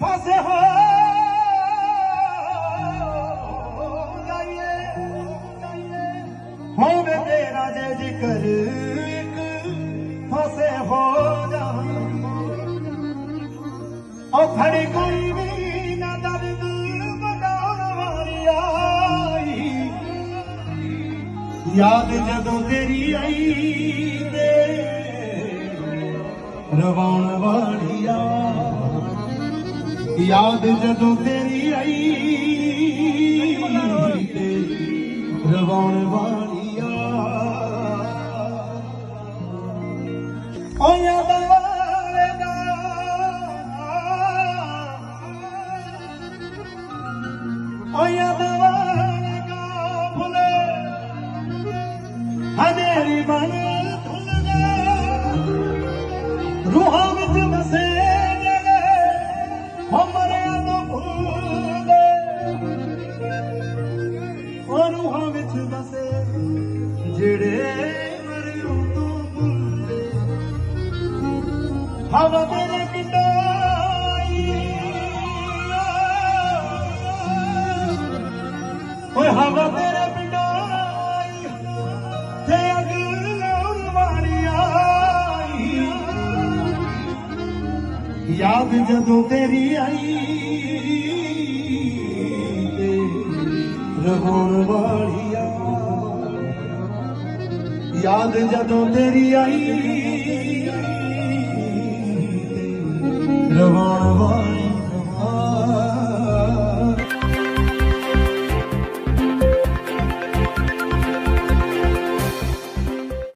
ਫਸੇ ਹੋ ਜਾਈਏ ਹੋਵੇ ਤੇਰਾ ਜੇ ਜ਼ਿਕਰ ਇੱਕ ਫਸੇ ਹੋ ਜਾ ਉਹ ਖੜੀ ਕੋਈ ਵੀ ਨਾ ਦਰਦ ਬਟਾਉਣ ਵਾਲੀ ਆਈ ਯਾਦ ਜਦੋਂ ਤੇਰੀ ਆਈ ਤੇ ਰਵਾਉਣ ਵਾਲੀ ਆ ਯਾਦ ਜਦੋਂ ਤੇਰੀ ਆਈ ਤੇ ਰਵਾਉਣ ਵਾਲੀ ਆ ਓ ਯਾਦ ਵਾਲੇ ਦਾ ਓ ਯਾਦ ਵਾਲੇ ਦਾ ਭੁਲੇ ਹਨੇਰੀ ਬਣ ਧੁੱਲ ਗਿਆ ਰੂਹਾਂ ਵਿੱਚ ਵਸੇ ਜਿਹੜੇ ਹਮਰਿਆਂ ਤੋਂ ਭੁੱਲ ਗਏ ਉਹ ਰੂਹਾਂ ਵਿੱਚ ਵਸੇ ਜਿਹੜੇ ਮਰਿਓ ਤੋਂ ਭੁੱਲ ਗਏ ਹਵਾ ਤੇਰੇ ਪਿੰਡਾਈ ਓਏ ਹਵਾ ਯਾਦ ਜਦੋਂ ਤੇਰੀ ਆਈ ਤੇ ਰਵਾਉਣ ਵਾਲੀ ਯਾਦ ਜਦੋਂ ਤੇਰੀ ਆਈ